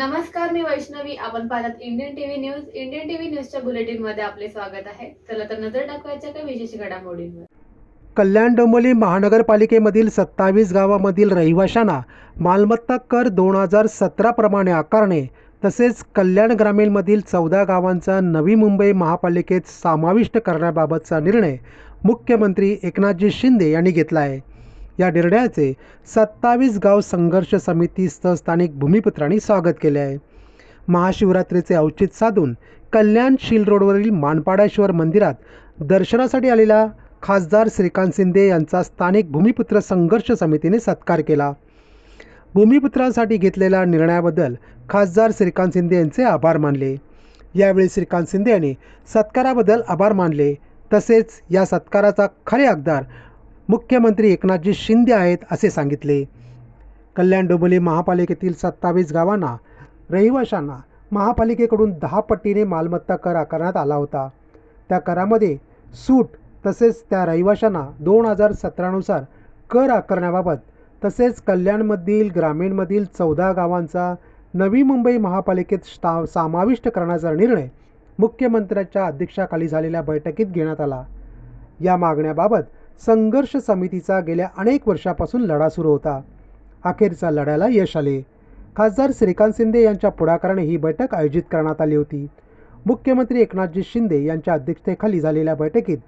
नमस्कार मी वैष्णवी. आपण पाहतात Indian TV news Indian TV न्यूजच्या बुलेटिनमध्ये आपले स्वागत आहे. चला तर नजर टाकवायच्या काही विशेष घडामोडींवर. कल्याण डोंबोली महानगरपालिकेमधील सत्तावीस गावामधील रहिवाशांना मालमत्ता कर दोन हजार सतराप्रमाणे आकारणे तसेच कल्याण ग्रामीणमधील चौदा गावांचा नवी मुंबई महापालिकेत समाविष्ट करण्याबाबतचा निर्णय मुख्यमंत्री एकनाथजी शिंदे यांनी घेतला आहे. या निर्णयाचे सत्तावीस गाव संघर्ष समितीस्थ स्थानिक भूमिपुत्रांनी स्वागत केले आहे. महाशिवरात्रीचे औचित्य साधून कल्याण शील रोडवरील मानपाडेश्वर मंदिरात दर्शनासाठी आलेला खासदार श्रीकांत शिंदे यांचा स्थानिक भूमिपुत्र संघर्ष समितीने सत्कार केला. भूमिपुत्रांसाठी घेतलेल्या निर्णयाबद्दल खासदार श्रीकांत शिंदे यांचे आभार मानले. यावेळी श्रीकांत शिंदे यांनी सत्काराबद्दल आभार मानले. तसेच या सत्काराचा खरे हकदार मुख्यमंत्री एकनाथजी शिंदे आहेत असे सांगितले. कल्याण डोंबिवली महापालिकेतील सत्तावीस गावांना रहिवाशांना महापालिकेकडून दहा पट्टीने मालमत्ता कर आकारण्यात आला होता. त्या करामध्ये सूट तसेच त्या रहिवाशांना दोन हजार सतरानुसार कर आकारण्याबाबत तसेच कल्याणमधील ग्रामीणमधील चौदा गावांचा नवी मुंबई महापालिकेत स्टा समाविष्ट करण्याचा निर्णय मुख्यमंत्र्यांच्या अध्यक्षाखाली झालेल्या बैठकीत घेण्यात आला. या मागण्याबाबत संघर्ष समितीचा गेल्या अनेक वर्षापासून लढा सुरू होता. अखेरचा लढ्याला यश आले. खासदार श्रीकांत शिंदे यांच्या पुढाकाराने ही बैठक आयोजित करण्यात आली होती. मुख्यमंत्री एकनाथजी शिंदे यांच्या अध्यक्षतेखाली झालेल्या बैठकीत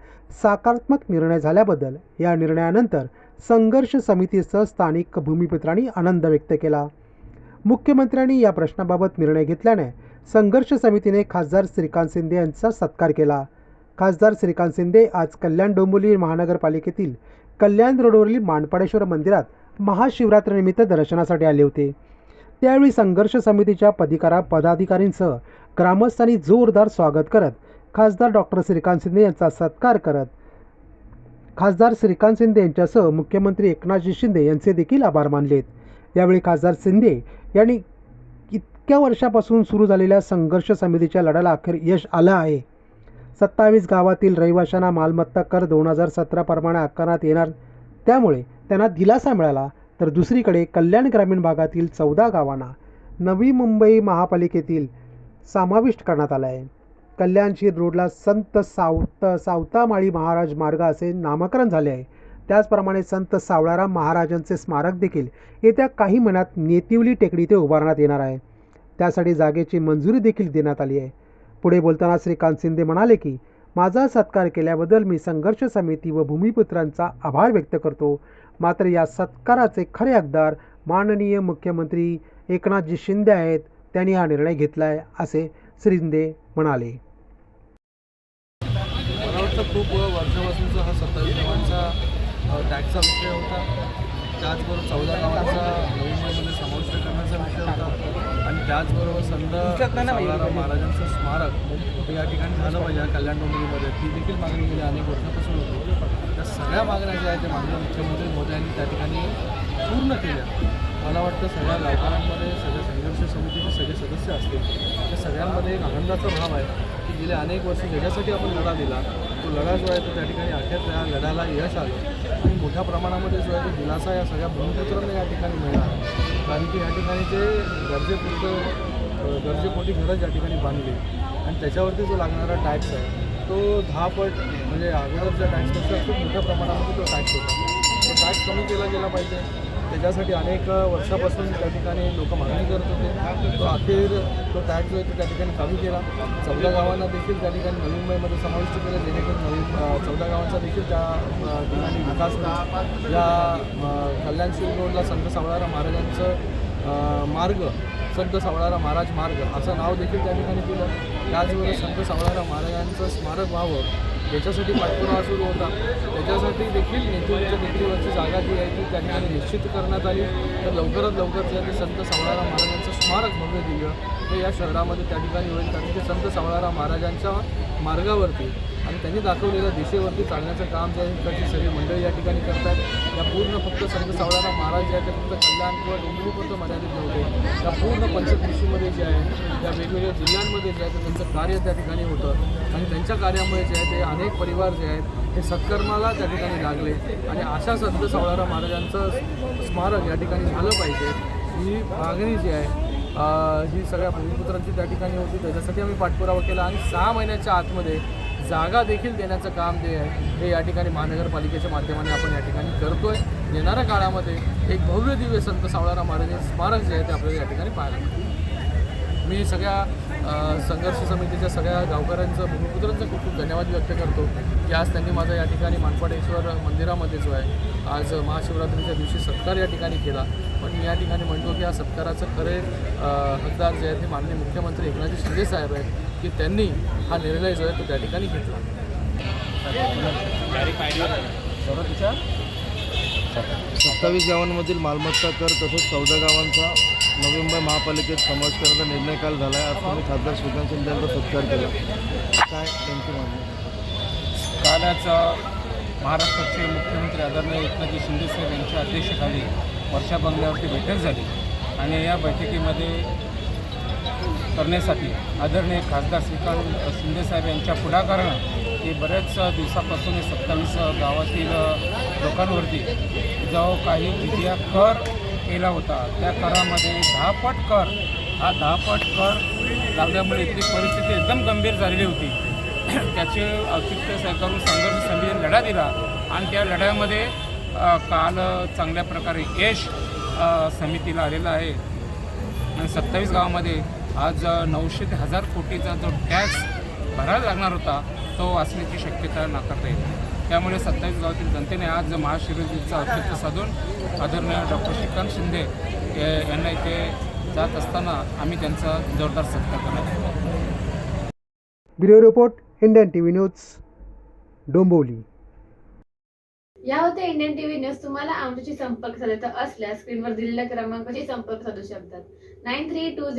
सकारात्मक निर्णय झाल्याबद्दल या निर्णयानंतर संघर्ष समितीसह स्थानिक भूमिपुत्रांनी आनंद व्यक्त केला. मुख्यमंत्र्यांनी या प्रश्नाबाबत निर्णय घेतल्याने संघर्ष समितीने खासदार श्रीकांत शिंदे यांचा सत्कार केला. खासदार श्रीकांत शिंदे आज कल्याण डोंबिवली महानगरपालिकेतील कल्याण रोडवरील मानपाडेश्वर मंदिरात महाशिवरात्रीनिमित्त दर्शनासाठी आले होते. त्यावेळी संघर्ष समितीच्या पदिकारा पदाधिकारींसह ग्रामस्थांनी जोरदार स्वागत करत खासदार डॉक्टर श्रीकांत शिंदे यांचा सत्कार करत खासदार श्रीकांत शिंदे यांच्यासह मुख्यमंत्री एकनाथजी शिंदे यांचे देखील आभार मानलेत. यावेळी खासदार शिंदे यांनी इतक्या वर्षापासून सुरू झालेल्या संघर्ष समितीच्या लढ्याला अखेर यश आलं आहे. सत्तावीस गावातील रहिवाशांना मालमत्ता कर दोन हजार सतराप्रमाणे आकारण्यात येणार त्यामुळे त्यांना दिलासा मिळाला. तर दुसरीकडे कल्याण ग्रामीण भागातील चौदा गावांना नवी मुंबई महापालिकेतील समाविष्ट करण्यात आला आहे. कल्याणशीर रोडला संत सावत सावतामाळी महाराज मार्ग असे नामकरण झाले आहे. त्याचप्रमाणे संत सावळाराम महाराजांचे स्मारक देखील येत्या काही महिन्यात नेतिवली टेकडी ते उभारण्यात येणार आहे. त्यासाठी जागेची मंजुरी देखील देण्यात आली आहे. पुढे बोलताना श्रीकांत शिंदे म्हणाले की माझा सत्कार केल्याबद्दल मी संघर्ष समिती व भूमिपुत्रांचा आभार व्यक्त करतो. मात्र या सत्काराचे खरे हकदार माननीय मुख्यमंत्री एकनाथजी शिंदे आहेत. त्यांनी हा निर्णय घेतला आहे असे शिंदे म्हणाले. मला वाटतं खूप वर्षापासूनचा हा सत्तावीस गावांचा टॅक्सचा विषय होता. त्याचबरोबर चौदा गावांचा नवीनमध्ये समाविष्ट करण्याचा विषय होता. त्याचबरोबर संत सावळाराम महाराजांचं स्मारक या ठिकाणी झालं पाहिजे. कल्याण डोंबिवलीमध्ये. ती देखील मागणी गेली अनेक वर्षापासून होती. त्या सगळ्या मागण्या ज्या आहेत त्या माननीय मुख्यमंत्री मोदयांनी त्या ठिकाणी पूर्ण केल्या. मला वाटतं सगळ्या गावकऱ्यांमध्ये सगळ्या संघर्ष समितीचे सगळे सदस्य असतील. त्या सगळ्यांमध्ये एक आनंदाचा भाव आहे की गेले अनेक वर्ष ज्याच्यासाठी आपण लढा दिला तो लढा जो आहे तो त्या ठिकाणी अखेर त्या लढ्याला यश आलं. आणि मोठ्या प्रमाणामध्ये जो आहे तो दिलासा या सगळ्या भूमिपुत्रांना या ठिकाणी मिळणार कारण की या ठिकाणी ते गरजेपुरतं गरजेपोटी घरं या ठिकाणी बांधली. आणि त्याच्यावरती जो लागणारा टॅक्स आहे तो दहा पट म्हणजे अगोदरच्या टॅक्सपेक्षा खूप मोठ्या प्रमाणामध्ये तो टॅक्स होता. तो टॅक्स कमी केला गेला पाहिजे. त्याच्यासाठी अनेक वर्षापासून त्या ठिकाणी लोक मागणी करत होते. तो अखेर तो टॅक्स जो आहे तो त्या ठिकाणी कमी केला. चौदा गावांना देखील त्या ठिकाणी नवी मुंबईमध्ये समाविष्ट केलं जेणेकरून नवी चौदा गावांचा देखील त्या ठिकाणी विकास या अ, कल्याणशील रोडला संत सावळारा महाराजांचं मार्ग संत सावळारा महाराज मार्ग असं नाव देखील त्या ठिकाणी दिलं त्याचबरोबर संत सावळारा महाराजांचं स्मारक व्हावं याच्यासाठी पाठपुरावा सुरू होता त्याच्यासाठी देखील नेतृत्वाच्या देखीलवरची जागा जी आहे ती त्या ठिकाणी निश्चित करण्यात आली. तर लवकरात लवकर जे आहे ते संत सावळाराम महाराजांचं स्मारक भव्य दिव्य हे या शहरामध्ये त्या ठिकाणी होईल. कारण की संत सावळाराम महाराजांच्या मार्गावरती आणि त्यांनी दाखवलेल्या दिशेवरती चालण्याचं काम जे आहे इकडची सगळी मंडळी या ठिकाणी करतात. या पूर्ण फक्त संत सावळारा महाराज जे आहे ते फक्त कल्याण किंवा डोंबिवलीपुरतं मर्यादित नव्हते. त्या पूर्ण पंचकृषीमध्ये जे आहे त्या वेगवेगळ्या जिल्ह्यांमध्ये जे आहे ते त्यांचं कार्य त्या ठिकाणी होतं. आणि त्यांच्या कार्यामुळे जे आहे ते अनेक परिवार जे आहेत ते सत्कर्माला त्या ठिकाणी लागले. आणि अशा संत सावळारा महाराजांचं स्मारक या ठिकाणी झालं पाहिजे. ही मागणी जी आहे ही सगळ्या भूमिपुत्रांची त्या ठिकाणी होती. त्याच्यासाठी आम्ही पाठपुरावा केला. आणि सहा महिन्याच्या आतमध्ये जागा देखील देण्याचं काम जे आहे हे या ठिकाणी महानगरपालिकेच्या माध्यमाने आपण या ठिकाणी करतोय. येणाऱ्या काळामध्ये एक भव्य दिव्य संत सावळाराम महाराजांचे स्मारक जे आहे ते आपल्याला या ठिकाणी पाहायला मी सगळ्या संघर्ष समितीच्या सगळ्या गावकऱ्यांचं भूमिपुत्रांचं खूप खूप धन्यवाद व्यक्त करतो की आज त्यांनी माझा या ठिकाणी मानपाडेश्वर मंदिरामध्ये जो आहे आज महाशिवरात्रीच्या दिवशी सत्कार या ठिकाणी केला. पण मी या ठिकाणी म्हणतो की या सत्काराचं खरे हकदार जे आहेत ते माननीय मुख्यमंत्री एकनाथजी शिंदे साहेब आहेत. की त्यांनी हा निर्णय जो आहे तो त्या ठिकाणी घेतला. सत्तावीस गावांमधील मालमत्ता कर तसेच चौदा गावांचा नवी मुंबई महापालिकेत समावेश करण्याचा निर्णय काल झाला आहे आज तुम्ही खासदार श्रीकांत शिंदे यांचा सत्कार केला. काय त्यांची मागणी? कालच महाराष्ट्राचे मुख्यमंत्री आदरणीय एकनाथजी शिंदेसाहेब यांच्या अध्यक्षतेखाली वर्षा बंगल्यावरती बैठक झाली आणि या बैठकीमध्ये करण्यासाठी आदरणीय खासदार श्रीकांत शिंदेसाहेब यांच्या पुढाकारानं की बऱ्याच दिवसापासून हे सत्तावीस गावातील लोकांवरती जो काही विद्या कर केला होता त्या करामध्ये दहापट कर. हा दहापट कर लागल्यामुळे इथली परिस्थिती एकदम गंभीर झालेली होती. त्याचे औचित्य करून संघर्ष समितीने लढा दिला आणि त्या लढ्यामध्ये काल चांगल्या प्रकारे यश समितीला आलेलं आहे. आणि सत्तावीस गावामध्ये आज नऊशे ते हजार कोटीचा जो टॅक्स भरायला लागणार होता तो असण्याची शक्यता नाकारता येते त्यामुळे सत्तावीस गावातील जनतेने आज महाशिवरात्रीचं औचित्य साधून आदरणीय डॉक्टर श्रीकांत शिंदे यांना इथे जात असताना आम्ही त्यांचा जोरदार सत्कार आला. Bureau report Indian T V news Dombivli. या होत्या इंडियन टीव्ही न्यूज. तुम्हाला आमच्याशी संपर्क साधायचा असल्यास स्क्रीनवर दिलेल्या क्रमांकाशी संपर्क साधू शकतात. Nine three to